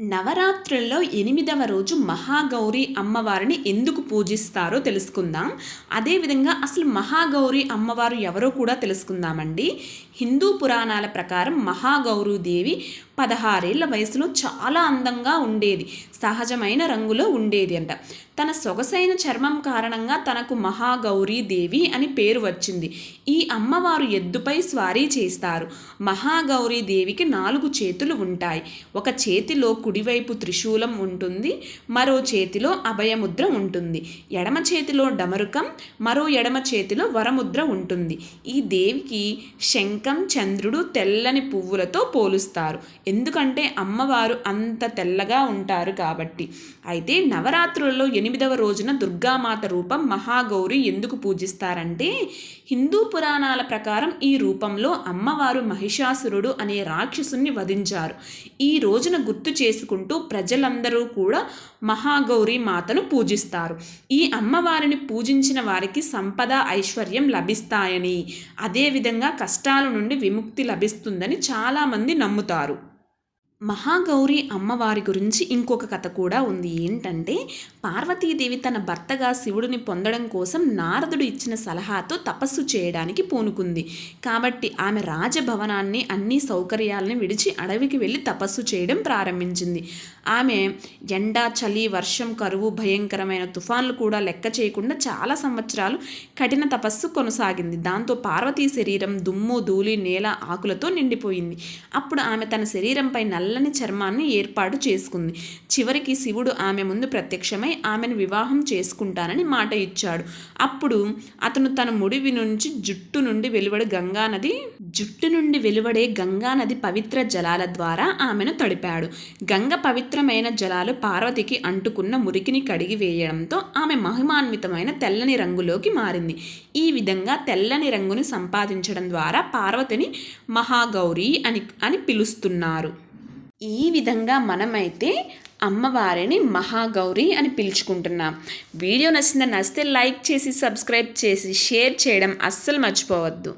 నవరాత్రుల్లో ఎనిమిదవ రోజు మహాగౌరి అమ్మవారిని ఎందుకు పూజిస్తారో తెలుసుకుందాం. అదేవిధంగా అసలు మహాగౌరి అమ్మవారు ఎవరో కూడా తెలుసుకుందామండి. హిందూ పురాణాల ప్రకారం మహాగౌరీదేవి పదహారేళ్ళ వయసులో చాలా అందంగా ఉండేది సహజమైన రంగులో ఉండేది అంట. తన సొగసైన చర్మం కారణంగా తనకు మహాగౌరీ దేవి అని పేరు వచ్చింది. ఈ అమ్మవారు ఎద్దుపై స్వారీ చేస్తారు. మహాగౌరీ దేవికి నాలుగు చేతులు ఉంటాయి. ఒక చేతిలో కుడివైపు త్రిశూలం ఉంటుంది మరో చేతిలో అభయముద్ర ఉంటుంది. ఎడమ చేతిలో డమరుకం మరో ఎడమ చేతిలో వరముద్ర ఉంటుంది. ఈ దేవికి శంఖం చంద్రుడు తెల్లని పువ్వులతో పోలుస్తారు. ఎందుకంటే అమ్మవారు అంత తెల్లగా ఉంటారు కాబట్టి. అయితే నవరాత్రులలో ఎనిమిదవ రోజున దుర్గామాత రూపం మహాగౌరి ఎందుకు పూజిస్తారంటే హిందూ పురాణాల ప్రకారం ఈ రూపంలో అమ్మవారు మహిషాసురుడు అనే రాక్షసుని వధించారు. ఈ రోజున గుర్తు చేసుకుంటూ ప్రజలందరూ కూడా మహాగౌరి మాతను పూజిస్తారు. ఈ అమ్మవారిని పూజించిన వారికి సంపద ఐశ్వర్యం లభిస్తాయని అదేవిధంగా కష్టాల నుండి విముక్తి లభిస్తుందని చాలామంది నమ్ముతారు. మహాగౌరి అమ్మవారి గురించి ఇంకొక కథ కూడా ఉంది. ఏంటంటే పార్వతీదేవి తన భర్తగా శివుడిని పొందడం కోసం నారదుడు ఇచ్చిన సలహాతో తపస్సు చేయడానికి పూనుకుంది. కాబట్టి ఆమె రాజభవనాన్ని అన్ని సౌకర్యాలను విడిచి అడవికి వెళ్ళి తపస్సు చేయడం ప్రారంభించింది. ఆమె ఎండ చలి వర్షం కరువు భయంకరమైన తుఫాన్లు కూడా లెక్క చేయకుండా చాలా సంవత్సరాలు కఠిన తపస్సు కొనసాగింది. దాంతో పార్వతీ శరీరం దుమ్ము ధూళి నేల ఆకులతో నిండిపోయింది. అప్పుడు ఆమె తన శరీరంపై నల్ల నల్లని చర్మాన్ని ఏర్పాటు చేసుకుంది. చివరికి శివుడు ఆమె ముందు ప్రత్యక్షమై ఆమెను వివాహం చేసుకుంటానని మాట ఇచ్చాడు. అప్పుడు అతను తన ముడివి నుంచి జుట్టు నుండి వెలువడే గంగానది జుట్టు నుండి వెలువడే గంగానది పవిత్ర జలాల ద్వారా ఆమెను తడిపాడు. గంగ పవిత్రమైన జలాలు పార్వతికి అంటుకున్న మురికిని కడిగి వేయడంతో ఆమె మహిమాన్వితమైన తెల్లని రంగులోకి మారింది. ఈ విధంగా తెల్లని రంగును సంపాదించడం ద్వారా పార్వతిని మహాగౌరి అని అని పిలుస్తున్నారు. ఈ విధంగా మనమైతే అమ్మవారిని మహాగౌరి అని పిలుచుకుంటున్నాం. వీడియో నచ్చిందని నచ్చితే లైక్ చేసి సబ్స్క్రైబ్ చేసి షేర్ చేయడం అస్సలు మర్చిపోవద్దు.